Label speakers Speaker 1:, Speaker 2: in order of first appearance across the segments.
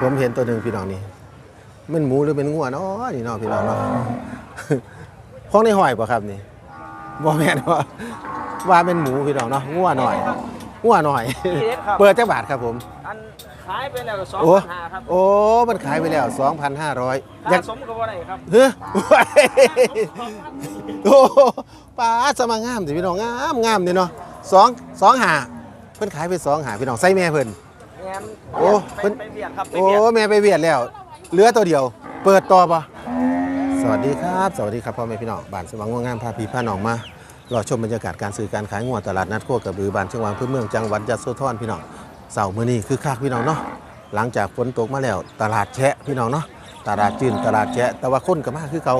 Speaker 1: ผมเห็นตัวหนึ่งพี่น้องนี่มันหมูหรือเป็นงัวเนาะนี่เนาะพี่น้องเนาะของในห้อยป่ะครับนี่บ่แม่นว่าว่าเป็นหมูพี่น้องเนาะงัวหน่อยงัวหน่อย
Speaker 2: เด็ดครับ
Speaker 1: เปิดจักบาทครับผม
Speaker 2: อันขายไปแล้วสอง
Speaker 1: โอ้
Speaker 2: พันห้าครับ
Speaker 1: โอ้ มันขายไปแล้ว 2,500อยาก
Speaker 2: สมกับว่าไรครับ
Speaker 1: เฮ้ยโอ้ปลาสมางามสิพี่น้องงามงามนี่เนาะสองสองหาเพิ่นขายไปสองหาพี่น้องใส่แม่เพิ่น
Speaker 2: แง้ม
Speaker 1: โอ้
Speaker 2: ไป
Speaker 1: เพิ่น
Speaker 2: ไปเบียดครับไป
Speaker 1: โอ้
Speaker 2: เบียด
Speaker 1: แม่ไปเวียดแล้วเหลือตัวเดียว เปิดต่อปะสวัสดีครับ สวัสดีครับพ่อแม่พี่น้องบ้านสว่างง่วงงามพาพี่พาน้องมารอชมบรรยากาศการซื้อการขายงวตลาดนัดโคกระบือบ้านเชียงวางพื้นเมืองจังหวัดยะโสธรพี่น้องเสาร์มื้อนี้คือคักพี่น้องเนาะหลังจากฝนตกมาแล้วตลาดแชะพี่น้องเนาะตลาดจืนตลาดแชะแต่ว่าคนก็มาคือเก่า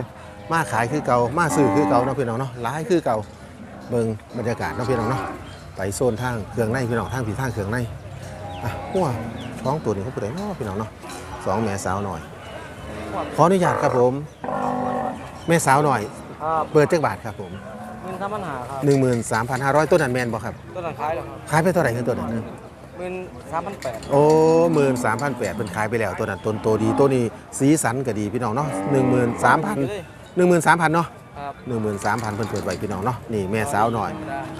Speaker 1: มาขายคือเก่ามาซื้อคือเก่าเนาะพี่น้องเนาะหลายคือเก่าเบิ่งบรรยากาศเนาะพี่น้องเนาะไปโซนทางเครื่องในพี่น้องทางผีทางเครื่องใน อะหัวท้องตัวนี้เขาผู้ใดเนาะพี่น้องเนาะสองแม่สาวหน่อย ขออนุญาตครับผม แม่สาวหน่อย
Speaker 2: อ่า
Speaker 1: เปิดจักบาทครับผม
Speaker 2: หมื่นสามพันห้าครับ
Speaker 1: 13,500 ต้นนั้นแมนบ่ครับ
Speaker 2: ต้นนั้นขายแล้วครับ
Speaker 1: ขายไปเท่าไหร่คือตัวนั้นนึง
Speaker 2: หมื่นสามพันแปด
Speaker 1: โอ้หมื่นสามพันแปดเป็นขายไปแล้วตัวนั้นต้นโตดีตัวนี้สีสันก็ดีพี่น้องเนาะหนึ่งหมื่นสามพันหนึ่งหมื่นสามพันเนาะ
Speaker 2: ครับ
Speaker 1: หนึ่งหมื่นสามพันเพิ่นเปิดไว้พี่น้องเนาะนี่แม่สาวหน่อย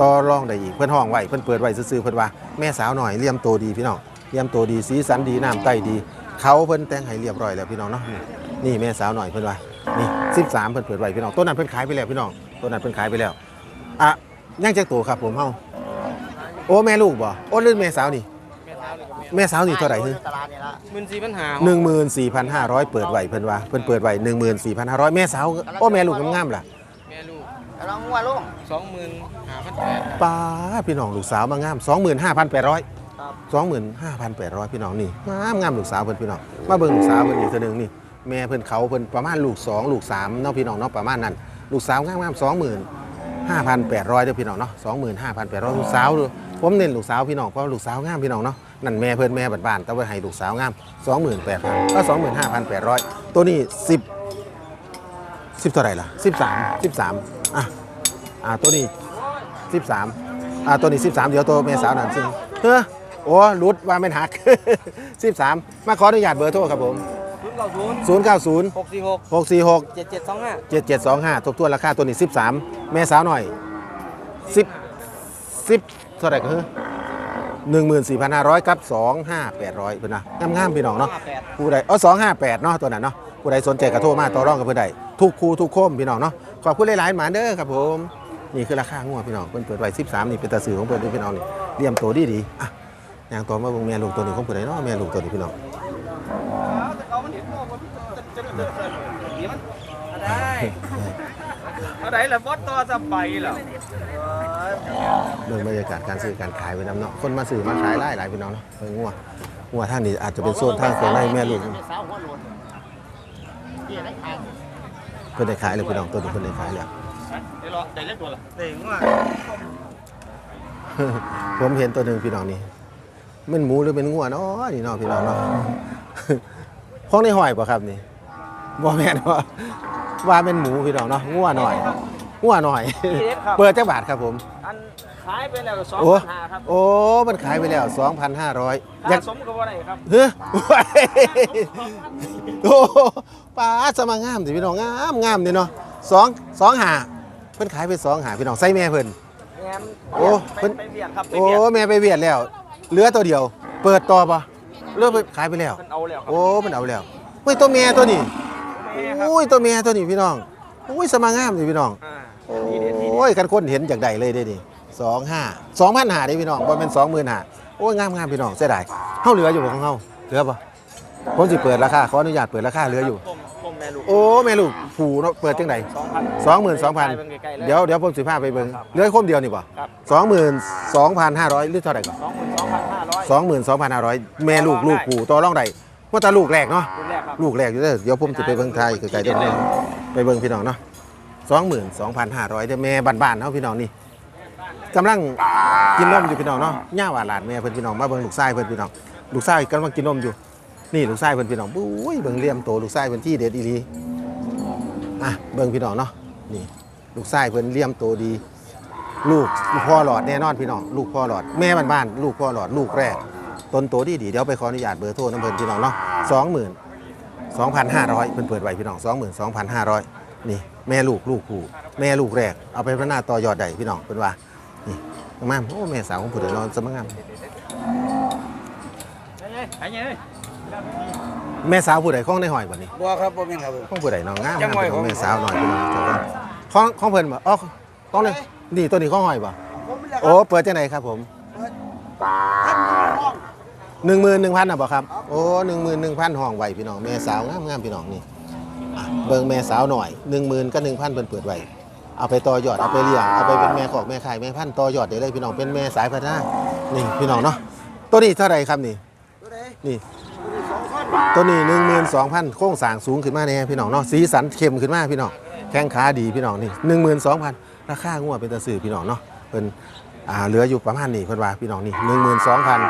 Speaker 1: ต่อรองได้อีกเพิ่นห้องไว้เพิ่นเปิดไว้ซื่อเพิ่นว่าแม่สาวหน่อยเลี่ยมโตดีพี่น้องเลี่ยมโตดีสีสันดีน้ำไต้ดี เขาเพิ่นแต่งให้เรียบร้อยแล้วพี่น้องเนาะนี่แม่สาวหน่อยเพิ่นว่านี่13เพิ่นเปิดไว้พี่น้องต้นนั้นเพิ่นขายไปแล้วพี่น้องต้นนั้นเพิ่นขายไปแล้วอะยังจักตัวครับผมเฮาโอ้แม่ลูกบ่โอ้หรือแม่สาวนี่
Speaker 2: แม่สาวเลยครับ
Speaker 1: แม่สาวนี่เท่าไหร่ฮึ
Speaker 2: หมื่นสี่พันห้า
Speaker 1: หนึ่งหมื่นสี่พันห้าร้อยเปิดไว้เพิ่นว่าเพิ่นเปิดไว้หนึ่งหมื่นสี่พันห้าร้อยแม่สาวโอ้แม่ลูกงามๆล่ะ
Speaker 2: แม่ลูก
Speaker 3: ลองว่าลุง
Speaker 2: สองหมื่นห้าพันแปด
Speaker 1: ป้าดพี่น้องลูกสาวมางามสองหมื่นห้าพันแปดร้อย
Speaker 2: ครับ
Speaker 1: สองหมื่นห้าพันแปดร้อยพี่น้องนี่งามงามลูกสาวเพิ่นพี่น้องมาเบิ่งลูกสาวเพิ่นอีกเทีนึงนี่แม่เพิ่นเขาเพิ่นประมาณลูกสองลูกสามเนาะพี่น้องเนาะประมาณนั้นลูกสาวงามงามสองหมื่นห้าพันแปดร้อยเด้อพี่น้องเนาะสองหมื่นห้าพันแปดร้อยลูกสาวเด้อผมเน้นลูกสาวพี่น้องเพราะลูกสาวงามพี่น้องเนาะ นั่นแม่เพิ่อนแม่บ้านๆแต่ว่าให้ลูกสาวงามสองหมื่นแปดพันก็สองหมื่นห้าพันแปดร้อยตัวนี้สิบสิบเท่าไหร่ล่ะสิบสามสิบสามอะอ่าตัวนี้สิบสามอ่าตัวนี้สิบสามเดี๋ยวตัวแม่สาวนั่นสิเฮ้อโอ้รุดว่าไม่หักสิบสามมาขออนุญาตเบอร์โทรครับผม
Speaker 2: ศูนย์เก้าศูนย์
Speaker 1: ศูนย์เก้าศูนย์
Speaker 2: หกสี่หก
Speaker 1: หกสี่หก
Speaker 2: เจ็ดเจ็ดสองห้า
Speaker 1: เจ็ดเจ็ดสองห้าทบทวนราคาตัวนี้สิบสามแม่สาวหน่อยสิบสิบเท่าไหร่ก็คือ หนึ่งหมื่นสี่พันห้าร้อยกับสองห้าแปดร้อยเพื่อนนะงามๆพี่น้องเนาะ
Speaker 2: ห้าแปด
Speaker 1: ผู้ใดอ๋อสองห้าแปดเนาะตัวนั้นเนาะผู้ใดสนใจกระโทรมาต่อรองกับเพื่อนใดทุกคูทุกโคมพี่น้องเนาะขอบคุณหลายๆหมาเด้อครับผมนี่คือราคางัวพี่น้องเพิ่นเปิดไว้สิบสามนี่เป็นตาสื่อของเพิ่นด้วยพี่น้องนี่เลี่ยมตัวดีดีๆอะอย่างตัวมาเบิ่งแม่ลูกตัวนี้ของผู้ใดเนาะแม่ลูกตัวนี้พี่น้อง
Speaker 2: ได้เอาไหนล่ะบอสต่อจะไปเหรอ
Speaker 1: เรื่องบรรยากาศการซื้อการขายไปน้ำเนาะคนมาซื้อมาขายหลายหลายพี่น้องเนาะเพิ่งงัวงัวทางนี้อาจจะเป็นโซนทางเครื่องในแม่ลูก
Speaker 3: สาวหัวโลนเกี่ยได้ขาย
Speaker 1: เพิ่นได้ขายเลยพี่น้องตัวนี้เพิ่นได้ขายแล้ว
Speaker 2: เดี๋ยวรอได้เล่นตัวละเด้งว่า
Speaker 1: ผมเห็นตัวหนึ่งพี่น้องนี่มันหมูหรือเป็นงัวเนาะนี่เนาะพี่น้องเนาะของในห้อยป่ะครับนี่บ่แม่นว่าว่าเป็นหมูพี่น้องเนาะงัวหน่อยงัวหน่อย
Speaker 2: เด็ดครับ
Speaker 1: เปิดจักบาทครับผม
Speaker 2: อัน ขายไปแล้วสอง
Speaker 1: โอ้
Speaker 2: พันห้าครับ
Speaker 1: โอ้มันขายไปแล้ว 2,500อยาก
Speaker 2: สมกับว่าไรครับ
Speaker 1: เฮ้ยโอ้ปลาสมางามสิพี่น้องงามงามนี่เนาะสองสองหาเพิ่นขายไปสองหาพี่น้องใส่แม่เพิ่น
Speaker 2: แง้ม
Speaker 1: โอ้
Speaker 2: ไป
Speaker 1: เพิ่น
Speaker 2: ไปเบียดครับไป
Speaker 1: โอ้
Speaker 2: เบียด
Speaker 1: แม่ไปเวียดแล้วเหลือตัวเดียว เปิดต่อปะเลือกไปขายไปแล้ว
Speaker 2: เพิ่นเอาแล้วครับ
Speaker 1: โอ้มันเอาแล้วเฮ้ยตัวแม่ตัวนี้
Speaker 2: แม่ครับ
Speaker 1: โอ้ยตัวแม่ตัวนี้พี่น้องโอ้ยสมางามสิพี่น้อง
Speaker 2: อ่า
Speaker 1: โอ
Speaker 2: ดีเด็ดดีเด็้ด
Speaker 1: ยกันคนเห็นจากใดเลยเด้นี่ สองห้าสองพันหาได้พี่น้องบ่เป็นสองหมื่นหาโอ้ยงามงามพี่น้องเสียดายเฮาเหลืออยู่บ่ของเฮาเหลือปะผมสิเปิดราคาขออนุญาตเปิดราคาเหลืออยู่
Speaker 2: ต้มต้มแม่ลูก
Speaker 1: โอ้แม่ลูกผูเนาะเปิดจังได
Speaker 2: สองพัน
Speaker 1: สองหมื่นสองพัน
Speaker 2: ไปเบิ่งใกล้ๆล
Speaker 1: เดี๋ยวเดี๋ยวผมสิพาไปเบิ่ง
Speaker 2: ครับ
Speaker 1: เหลือคมเดียวนี่ป่ะ
Speaker 2: ครับ
Speaker 1: สองหมื่นสองพันห้าร้อยหรือเท่าไหร่ก่อน
Speaker 2: สองหมื่นสองพันห้าร้อย
Speaker 1: สองหมื่นสองพันห้าร้อยแม่ลูก
Speaker 2: ต่อรองได้
Speaker 1: ลูกผูต่อรองใดว่าแต่ลูกแรกเนาะ
Speaker 2: รุ่นแรกครับ
Speaker 1: ลูกแรกอยู่เด้อเดี๋ยวผมจะไปเบิ่งไทยไกลๆเด้อพี่น้องไปเบิ่งพี่น้องเนาะสองหมื่นสองพันห้าร้อยเด้อแม่บ้านๆเนาะพี่น้องนี่ กำลังกินนมอยู่พี่น้องเนาะย่าหวานหลานแม่เพิ่นพี่น้องมาเบิ่งลูกชายเพิ่นพี่น้องลูกชายกำลังกินนมอยู่ นี่ลูกชายเพิ่นพี่น้องบุ้ยเบิ่งเลี่ยมโตลูกชายเพิ่นที่เด็ดอีหลีอะเบิ่งพี่น้องเนาะนี่ลูกชายเพิ่นเลี่ยมโตดี ลูกลูกพ่อหลอดแน่นอนพี่น้องลูกพ่อหลอดแม่บ้านๆลูกพ่อหลอดลูกแรกต้นโตดีดีๆเดี๋ยวไปขออนุญาตเบอร์โทรน้ำเพิ่นพี่น้องเนาะสองหมื่นสองพันห้าร้อยเพิ่นเปิดไว้พี่น้องสองหมื่นสองพันห้าร้อยนี่แม่ลูกลูกผู้แม่ลูกแรกเอาไปพัฒนาต่อยอดได้พี่น้องเพิ่นว่านี่ งามๆโอ้แม่สาวของผู้เดือดร้อนสมังาม
Speaker 2: ไอ้เนี่ย
Speaker 1: แม่สาวผู้ใดของในหอยบัดนี้
Speaker 3: บัวครับบ่แม่นครับ
Speaker 1: ของผู้ใดน้องงาม
Speaker 2: จังหวะ
Speaker 1: เป็นข
Speaker 2: ข
Speaker 1: อ
Speaker 2: องง
Speaker 1: แม่สาวหน่อยพี่น้องเจ้าของของของเพิ่นบ่อ๋อของเลยนี่ตัวนี้ของหอยบ่
Speaker 3: ผมไม่ได้ค
Speaker 1: โอ้
Speaker 3: รับ
Speaker 1: เปิดจังไหนครับผม
Speaker 3: ท่านน้อง
Speaker 1: หนึ่งหมื่นหนึ่งพันอะบ่ครับโอ้หนึ่งหมื่นหนึ่งพันห้องไว้พี่น้องแม่สาวงามงามพี่น้องนี่อะเบิ่งแม่สาวหน่อยหนึ่งหมื่นก็หนึ่งพันเพิ่นเปิดไว้ เอาไปต่อยอดเอาไปเลี้ยงเอาไปเป็นแม่ขอกแม่ขายแม่พันธุ์ต่อยอดได้เลยพี่น้องเป็นแม่สายพัฒนานี่พี่น้องเนาะตัวนี้เท่าไหร่ครับนี่
Speaker 3: ตัวใด
Speaker 1: นี่
Speaker 3: ตัวนี้สองพัน
Speaker 1: ตัวนี้หนึ่งหมื่นสองพันโค้งสร้างสูงขึ้นมาแน่พี่น้องเนาะสีสันเข้มขึ้นมาพี่น้องแข้งขาดีพี่น้องนี่หนึ่งหมื่นสองพันราคางัวเป็นตะสื่อพี่น้องเนาะเป็นอ่าเหลืออยู่ประมาณนี้เพิ่นว่าพี่น้องนี่หนึ่งหมื่นสองพัน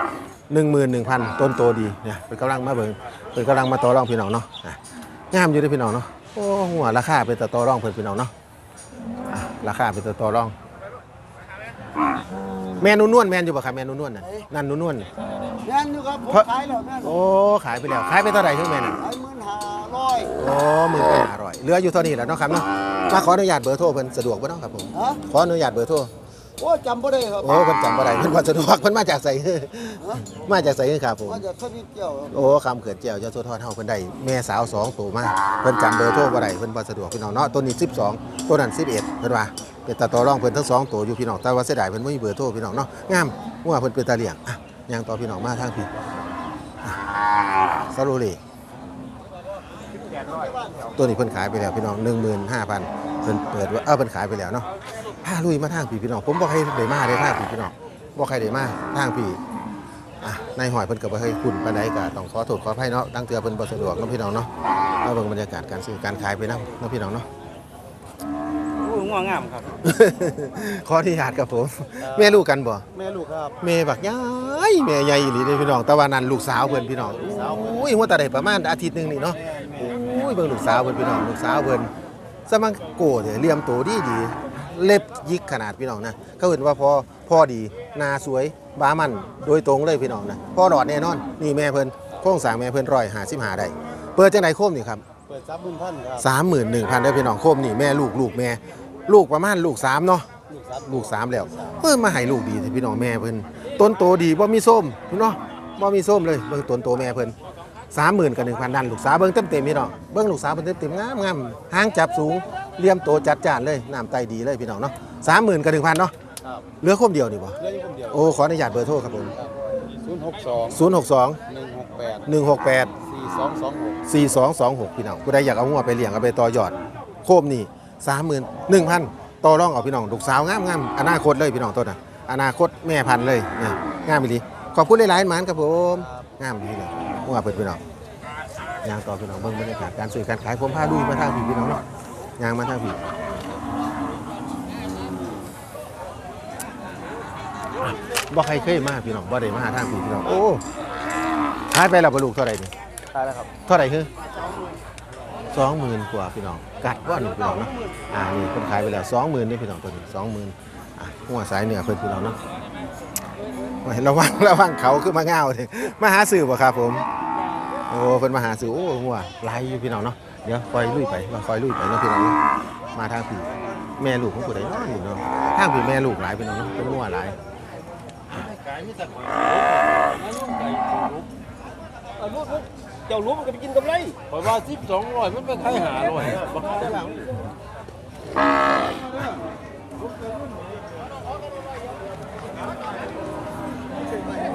Speaker 1: หนึ่งหมื่นหนึ่งพันต้นโตดีเนี่ยเป็นกำลังมาเบิ่งเป็นกำลังมาต่อรองพี่น้องเนาะอะงามอยู่เด้วยพี่น้องเนาะโอ้หัวราคาเป็นตะต่อรองเพิ่นพี่น้องเนาะอะ ราคาเป็นตะต่อรอง แม่นุ่นวลแม่นอยู่ป่ะครับแม่นุ่นวลน่ะนั่นนุ่นวล
Speaker 3: แม่นอยู่ครับผม
Speaker 1: เพราะ
Speaker 3: ขายแล้วแม่น
Speaker 1: โอ้ขายไปแล้วขายไปเท่าไหร่ครับแม่น่ะ
Speaker 3: ขายหมื่นห้าร้อย
Speaker 1: โอ้มือเป็นอร่อยเหลืออยู่เท่านี้แหล้วเนาะครับเนาะมาขออนุญาตเบอร์โทรเพิ่นสะดวกบ่เนาะครับผม
Speaker 3: ฮะ
Speaker 1: ขออนุญาตเบอร์โทร
Speaker 3: โอ้จำบ่ได้ครับ
Speaker 1: โอ้เพิ่นจำบ่ได้เพิ่นบ่สะดวกเพิ่นมาจากไสมาจากไสครับผม
Speaker 3: ว่าจะสนิทเกี่ยวครับ
Speaker 1: โอ้คำเขื่อนแจ้วเจ้าโทษทอดเฮาเพิ่นได้แม่สาวสองตัวมาเพิ่นจำเบอร์โทรบ่ได้เพิ่นบ่สะดวกพี่น้องเนาะตัวนี้12ตัวนั้น11เพิ่นว่าเป็นตาต่อรองเพิ่นทั้งสองตัวอยู่พี่น้องแต่ว่าเสียดายเพิ่นบ่มีเบอร์โทรพี่น้องเนาะงามว่าเพิ่นเป็นตาเลี้ยงอะย่างต่อพี่น้องมาทางพี่อะซาโรเลตัวนี้เพิ่นขายไปแล้วพี่น้อง15,000เพิ่นเปิดว่าเออเพิ่นขายไปแล้วเนาะพาลุยมาทางพี่พี่น้องผมบ่ให้ได้มาได้ทางพี่พี่น้องบ่ใครได้มาทางพี่อะนายหอยเพิ่นก็บ่เคยคุ้นปานใดก็ต้องขอโทษขออภัยเนาะตั้งเทื่อเพิ่นบ่สะดวกเนาะพี่น้องเนาะเอาเบิ่งบรรยากาศการซื้อการขายไปนำเนาะพี่น้องเนาะ
Speaker 2: โอ้ยง่วงงามครับ
Speaker 1: ขออนุญาตครับผม แม่ลูกกันบ่
Speaker 3: แม่ลูกครับ
Speaker 1: แม่บักใหญ่แม่ใหญ่อีหลีเด้อพี่น้องแต่ว่านั้นลูกสาวเพิ่นพี่น้องอุ้ยหัวตาได้ประมาณอาทิตย์หนึงนี่เนาะอุ้ยเบิ่งลูกสาวเพิ่นพี่น้องลูกสาวเพิ่นสมังโกเด้อเหลี่ยมโตดีดี เล็บยิกขนาดพี่น้องนะเขาเห็นว่าพอพ่อดีหน้าสวยบามันโดยตรงเลยพี่น้องนะพ่อหลอดแน่นอนนี่แม่เพิ่นโครงสร้างแม่เพิ่น155ได้เปิดจังไดโคมนี่ครับ
Speaker 3: เปิดซับหมื่นพันครับ
Speaker 1: สามหมื่นหนึ่งพันได้พี่น้องโคมนี่แม่ลูกลูกแม่ ลูกประมาณลูกสามเนาะ
Speaker 3: ลูกซับ
Speaker 1: ลูกสามแล้วเพิ่นมาให้ลูกดีแต่พี่น้องแม่เพิ่นต้นโตดีบ่มีส้มพี่น้องบ่มีส้มเลยเบิ่งต้นโตแม่เพิ่นสามหมื่นกับหนึ่งพันดันลูกสาวเบิ่งเต็มเต็มๆพี่น้องเบิ่งลูกสาวเพิ่นเต็มเต็มๆงามงามหางจับสูง เหลี่ยมโตจัดจ้านเลยน้ำไตดีเลยพี่น้องเนาะสามหมื่นกับหนึ่งพันเนาะ
Speaker 3: ครับ
Speaker 1: เหลือคมเดียวนี่บ่
Speaker 3: เหลืออยู่คนเดียว
Speaker 1: โอ้ขออนุญาตเบอร์โทรครับผม
Speaker 3: ศูนย์หกสอง
Speaker 1: ศูนย์หกสอง
Speaker 3: หนึ่งหกแปด
Speaker 1: หนึ่งหกแปด
Speaker 3: สี่สองสองหก
Speaker 1: สี่สองสองหกพี่น้องผู้ใดอยากเอางัวไปเลี้ยงเอาไปต่อยอด โคมนี่สามหมื่นหนึ่งพันต่อรองเอาพี่น้องลูกสาวงามงามอนาคตเลยพี่น้องต้นน่ะอนาคตแม่พันธุ์เลยเนี่ยงามอีหลีขอบคุณหลายๆหมานครับผมงามดีเลยงัวเปิดพี่น้องยางต่อพี่น้องเบิ่งบรรยากาศการซื้อการขายผมพาดูมาทางพี่พี่น้องเนาะ ยางมาทางพี่บ่ใครเคยมาพี่น้องบ่ได้มาทางพี่พี่น้องโอ้ขายไปแล้วบ่ลูกเท่าไหร่นี่
Speaker 3: ขายแล้วครับ
Speaker 1: เท่าไหร่คือสองหมื่นกว่าพี่น้องกัดว่าหนึ่งพี่น้องเนาะอ่านี่คนขายไปแล้วสองหมื่นนี่พี่น้องตัวนี้สองหมื่นอะหัวสายเหนือเพิ่นพี่น้องเนาะไว้ระวังระวังเขาคือมาเงาเลยมาหาสื่อบ่ครับผมโอ้เพิ่นมาหาสื่อโอ้หัวไล่อยู่พี่น้องเนาะ เดี๋ยวคอยลุยไปว่าคอยลุยไปเนาะพี่น้องเนาะมาทางพี่แม่ลูกของผู้ใดเนาะนี่เนาะทางพี่แม่ลูกหลายพี่น้องเนาะเป็นหัวหลาย
Speaker 4: เจ้ารู้มันก็ไปกินกำไรเพราะว่าสิบสองร้อยมันไปขายหาร้อยบ่ขายหลัง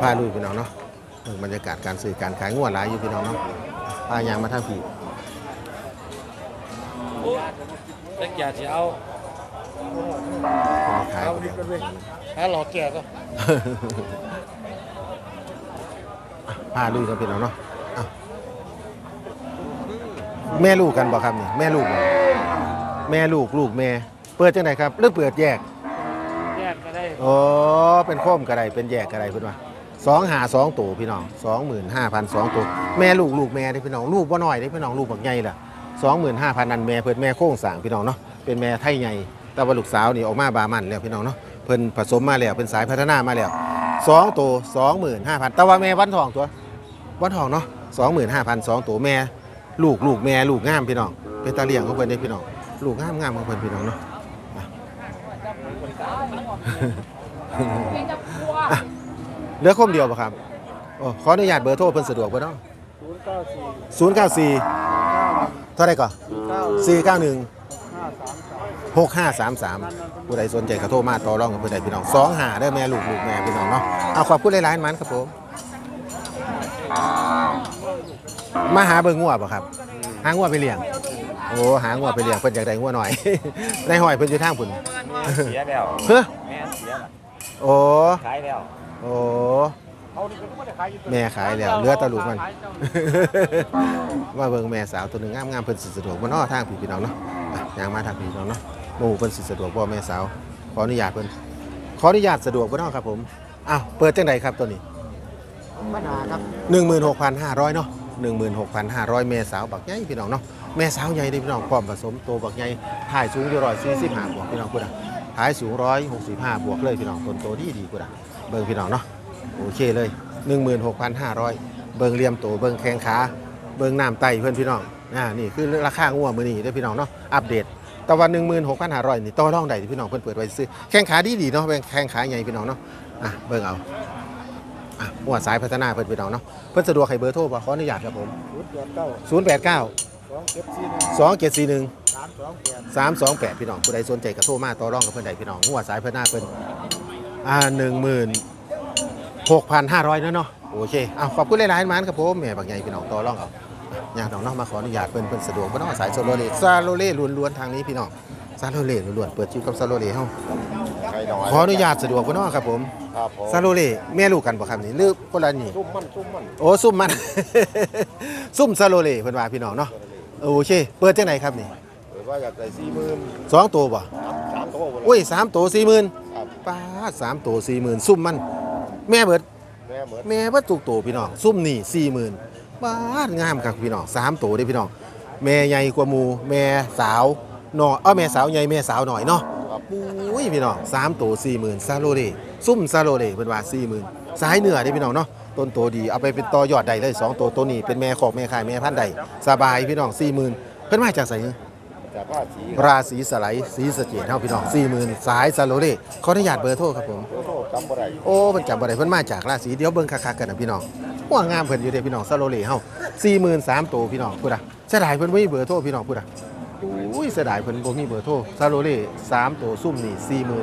Speaker 1: พาลุยพี่น้องเนาะเบิ่งบรรยากาศการซื้อการขายงัวหลายอยู่พี่น้องเนาะพายางมาทางพี่
Speaker 4: แต่อยากจะเอา
Speaker 1: ขาย
Speaker 4: เอาดิกันเลยหาหลอกแก่ก็
Speaker 1: พาลูกกันพี่น้องเนาะอะแม่ลูกกันบ่ครับนี่แม่ลูกบ่แม่ลูกลูกแม่ เปิดจังไดครับหรือเปิดแยก
Speaker 4: แยกก็ได้
Speaker 1: อ๋อเป็นโค้มกระไดเป็นแยกกระไดเพิ่นว่าสองหาสองตัวพี่น้องสองหมื่นห้าพันสองตัวแม่ลูกลูกแม่เด้พี่น้องลูกบ่น้อยเด้พี่น้องลูกบักใหญ่ล่ะ 25,000นันแม่เพิ่นแม่โค้งสางพี่น้องเนาะเป็นแม่ไทยใหญ่ต่ว่าลูกสาวนี่ออกมาบามันแล้วพี่น้องเนาะเพิ่นผสมมาแล้วเป็นสายพัฒนามาแล้ว2ตัว25,000แต่ว่าแม่วันทองตัววันทองเนาะ25,000 2ตัวแม่ ลูกลูกแม่ลูกงามพี่น้องเป็นตาเลี้ยงของเพิ่นเด้พี่น้องลูกงามงามของเพิ่นพี่น้องเนาะเหลือคมเดียวป่ะครับขออนุญาตเบอร์โทรเพิ่นสะดวกบ่เนาะ094 094 ท่าไหรก่อน
Speaker 3: เก้า
Speaker 1: สี่เก้าหนึ่ง
Speaker 3: ห้าสามสาม
Speaker 1: หกห้าสามสามผู้ใดสนใจก็โทรมาต่อรองกับผู้ใดพี่น้องสองหาเด้อแม่ลูกลูกแม่พี่น้องเนาะเอาขอบคุณหลายๆมันครับผมมาหาเบิ่งงัวป่ะครับ หางัวไปเลี้ยง โอ้หางัวไปเลี้ยงเพิ่นอยากได้งัวหน่อย ในห้อยเพิ่นอยู่ทางพุ่น
Speaker 2: เสียแล้ว
Speaker 1: เฮ้อ
Speaker 2: แม่เสียแล้ว
Speaker 1: โอ้
Speaker 2: ขายแล้ว
Speaker 1: โอ้ แม่ขายแล้วเหลือแตะลูกมัน ว่าเบิ่งแม่สาวตัวหนึงงามๆเพิ่นสิสะดวกบ่เนาะทางพี่พี่น้องเนาะอะย่างมาทางพี่พี่น้องเนาะหมู่เพิ่นสิสะดวกบ่แม่สาว ขออนุญาตเพิ่นขออนุญาตสะดวกบ่เนาะครับผมอ้าวเปิดจังไดครับตัวนี้
Speaker 3: ปัญหาครับ
Speaker 1: 16,500 เนาะ16,500 แม่สาวบักใหญ่พี่น้องเนาะแม่สาวใหญ่เด้พี่น้องพร้อมผสมโตบักใหญ่ถ่ายสูงอยู่145บวกพี่น้องพุ่นน่ะถ่ายสูง165บวกเลยพี่น้องต้นโตดีดีพุ่นน่ะเบิ่งพี่น้องเนาะ โอเคเลย 16,500 เบิ่งเหลี่ยมโตเบิ่งแข้งขา เบิ่งน้ำไตเพื่อนพี่น้องอ่านี่คือราคางัวมื้อนี้เด้อพี่น้องเนาะอัปเดตแต่วัน16,500นี่ต่อรองได้ที่พี่น้องเพิ่นเปิดไว้ซื้อแข้งขาดีดีๆเนาะเป็นแข้งขาใหญ่พี่น้องเนาะอะเบิ่งเอาอะหัวสายพัฒนาเพิ่นพี่น้องเนาะเพิ่นสะดวกให้เบอร์โทรบ่ขออนุญาตครับผม
Speaker 3: ศูนย์แปดเก้า
Speaker 1: 089
Speaker 3: สองเจ็ดสี่หนึ่ง
Speaker 1: 274
Speaker 3: สามสองแปด
Speaker 1: 328พี่น้องผู้ใดสนใจก็โทรมาต่อรองกับเพิ่นได้พี่น้องหัวสายพัฒนาเพิ่นอ่า 16,500เนาะเนาะโอเคอ้าวขอบคุณหลายๆมันครับผมแหม่บางใหญ่พี่น้องต่อรองเอาญาติน้องเนาะมาขออนุญาตเพิ่นเพิ่นสะดวกบ่เนาะสายโซโลเลซาโลเล่ล้วนๆทางนี้พี่น้องซาโลเล่ล้วนๆเปิดชื่อกับซาโลเล่เฮา
Speaker 3: ไก่น้อย
Speaker 1: ขออนุญาตสะดวกบ่เนาะครับผม
Speaker 3: ครับผม
Speaker 1: ซาโลเล่แม่ลูกกันบ่ครับนี่หรือคนละนี่
Speaker 3: ซุ่มมันซุ่มมัน
Speaker 1: โอ้ซุ่มมัน ซุ่มซาโลเล่เพิ่นว่าพี่น้องเนาะโอเค เปิดจังไหนครับนี่
Speaker 3: หรือว่าอยากได้สี่หมื่น
Speaker 1: สองตัวบ่
Speaker 3: สามโต๊ะ
Speaker 1: อุ้ยสามตัวสี่หมื่น
Speaker 3: ครับ
Speaker 1: ป้าดสามตัวสี่หมื่นซุ่มมัน แม่เบิด
Speaker 3: แม่เหมือน
Speaker 1: แม่ว่าตุกโตพี่น้องซุ่มนี่สี่หมื่นบาทงามครับพี่น้องสามโตได้พี่น้อง แม่ใหญ่กว่าหมูแม่สาวหน่อยเออแม่สาวใหญ่แม่สาวหน่อยเนาะ
Speaker 3: ครับ
Speaker 1: อุ้ยพี่น้องสามโตสี่หมื่นซาโลเล่ซุ่มซาโลเล่เป็นว่าสี่หมื่นสายเหนือได้พี่น้องเนาะต้นโตดีเอาไปเป็นต่อยอดใดเลยสองโตตัวนี้เป็นแม่ขอกแม่ขายแม่พันธุ์ใดสบายพี่น้องสี่หมื่นเพิ่นมาจากไสน
Speaker 3: จากว่าสี
Speaker 1: ราศีสไลด์สีสะเกดเฮาพี่น้องสี่หมื่นสายซาโลเล่ขออนุญาตเบอร์โทรครับผม
Speaker 3: โต๊ะโต๊ะจำบ่ได้
Speaker 1: โอ้เพิ่นจำบ่ได้เพิ่นมาจากราศีเดี๋ยวเบิ่งคักๆกันนะพี่น้องหัวงามเพิ่นอยู่เด้พี่น้องซาโลเล่เฮา43,000ตัวพี่น้องพูดอะเสียดายเพิ่นบ่มีเบอร์โทรพี่น้องพูดอะอุ้ยเสียดายเพิ่นบ่มีเบอร์โทรซาโลเล่3ตัวซุ่มนี่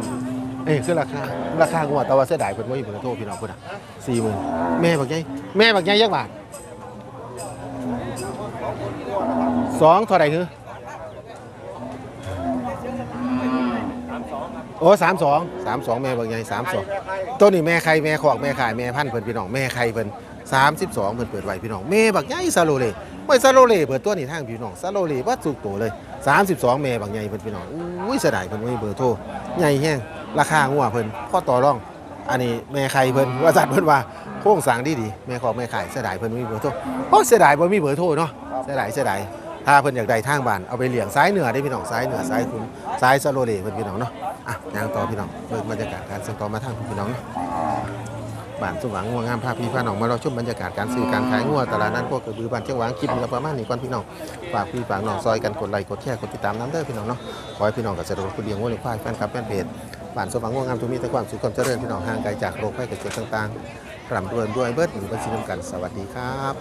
Speaker 1: 40,000เอ้ยคือราคาราคางวดแต่ว่าเสียดายเพิ่นบ่มีเบอร์โทรพี่น้องพูดอะ40,000แม่บักใหญ่แม่บักใหญ่ยักบาทสองเท่าไหร่คือ โอ้สามสองสามสองแม่บักใหญ่สามสองตัวนี้แม่ใครแม่ขอกแม่ขายแม่พันธุ์เพิ่นพี่น้องแม่ใครเพิ่น32เพิ่นเปิดไว้พี่น้องแม่บักใหญ่ซาโลเล่ไม่ซาโลเล่เปิดตัวนี้ทางพี่น้องซาโลเล่บ่สุกโตเลย32แม่บักใหญ่เพิ่นพี่น้องอุ้ยเสียดายเพิ่นบ่มีเบอร์โทรใหญ่แฮงราคางัวเพิ่นพอต่อรอง อันนี้แม่ใครเพิ่นว่าจัดเพิ่นว่าโครงสางดีดีแม่ขอกแม่ขายเสียดายเพิ่นบ่มีเบอร์โทรโอ้เสียดายบ่มีเบอร์โทรเนาะเสียดายเสียดายถ้าเพิ่นอยากได้ทางบ้านเอาไปเลี้ยงซ้ายเหนือได้พี่น้องซ้ายเหนือซ้ายคุณซ้ายซาโลเล่เพิ่นพี่น้องเนาะ อะย่างต่อพี่น้องเบิ่งบรรยากาศการส่งต่อมาทางพี่น้องเนาะบ้านสว่างงัวงามพาพี่พาน้องมาเราชมบรรยากาศการซื้อการขายงัวตลาดนั้นพวกกระบือบ้านเชียงหวางคลิปนี้ประมาณนี้ก่อนพี่น้องฝากพี่ฝากน้องซอยกันกดไลค์กดแชร์กดติดตามน้ำเด้อพี่น้องเนาะขอให้พี่น้องกับเสด็จคุณเลี้ยงงัวเลี้ยงควายแฟนคลับแฟนเพจบ้านสว่างงัวงามทุกมีแต่ความสุขความเจริญพี่น้องห่างไกลจากโรคภัยไข้เจ็บต่างๆร่ำรวยด้วยเบิดหนึ่งบัญชีนำกันสวัสดีครับ